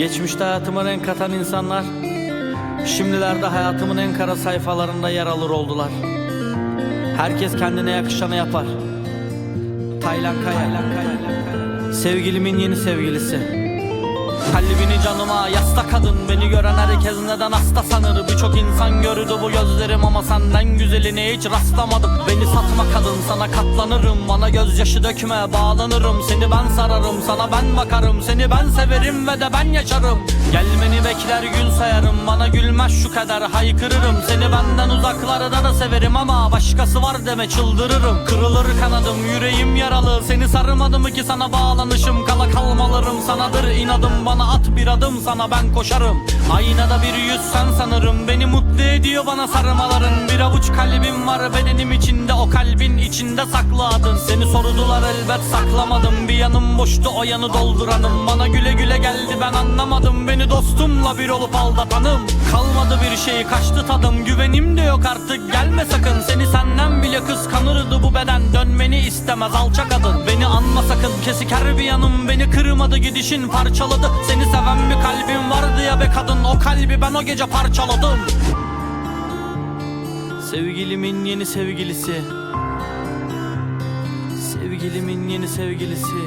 Geçmişte hayatıma renk katan insanlar Şimdilerde hayatımın en kara sayfalarında yer alır oldular. Herkes kendine yakışanı yapar. Taylan Kaya. Sevgilimin yeni sevgilisi Kalbini canıma yasta kadın. Beni gören herkes neden hasta sanır? Birçok insan gördü bu gözlerim Ama senden güzeline hiç rastlamadım. Beni satma kadın sana katlanırım. Bana gözyaşı dökme bağlanırım. Seni ben sararım sana ben bakarım. Seni ben severim ve de ben yaşarım. Gelmeni bekler gün sayarım Bana gülmez şu kadar haykırırım. Seni benden uzaklarda da severim Ama başkası var deme çıldırırım. Kırılır kanadım yüreğim yaralı. Seni sarmadım ki sana bağlanışım Kala kalmalarım sanadır. İnadım Bana at bir adım sana ben koşarım. Aynada bir yüz sen sanırım. Beni mutlu ediyor bana sarmaların. Bir avuç kalbim var bedenim içinde O kalbin içinde saklı adın Seni sordular elbet saklamadım. Bir yanım boştu o yanı dolduranım. Bana güle güle geldi ben anlamadım. Beni dostumla bir olup aldatanım. Kalmadı bir şey kaçtı tadım. Güvenim de yok artık gelme sakın. Seni senden bile kıskanırdı bu beden. Dönmeni istemez alçak adın. Beni anma sakın kesik her bir yanım. Beni kırmadı gidişin parçaladı. Seni seven bir kalbim vardı ya be kadın. O kalbi ben o gece parçaladım. Sevgilimin yeni sevgilisi Sevgilimin yeni sevgilisi.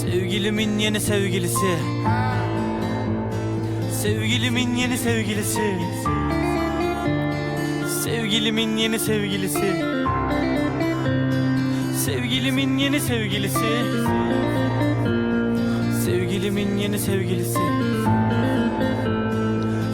Sevgilimin yeni sevgilisi. Sevgilimin yeni sevgilisi. Sevgilimin yeni sevgilisi. Sevgilimin yeni sevgilisi. Sevgilimin yeni sevgilisi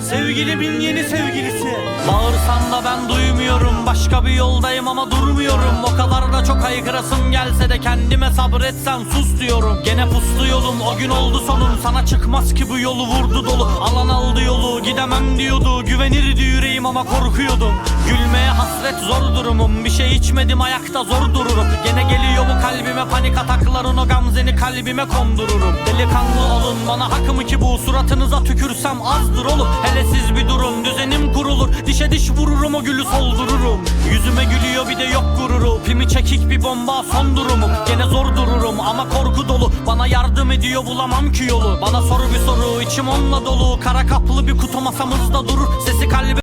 Sevgilimin yeni sevgilisi. Bağırsan da ben duymuyorum. Başka bir yoldayım ama durmuyorum. O kadar da çok haykırasım gelse de Kendime sabretsen sus diyorum. Gene puslu yolum. O gün oldu sonum. Sana çıkmaz ki bu yolu vurdu dolu. Alan aldı yolu gidemem diyordu Güvenirdi yüreğim ama korkuyordum. Gülmeye hasret zor durumum Bir şey içmedim ayakta zor dururum. Gene geliyor bu kalbime panik atakların O gamzeni kalbime kondururum. Delikanlı olun bana hak ki bu Suratınıza tükürsem azdır oğlum. Hele siz bir durun Dişe diş vururum o gülü soldururum. Yüzüme gülüyor bir de yok gururu. Pimi çekik bir bomba son durumum. Gene zor dururum ama korku dolu. Bana yardım ediyor bulamam ki yolu. Bana soru bir soru içim onunla dolu. Kara kaplı bir kutu masamızda durur. Sesi kalbe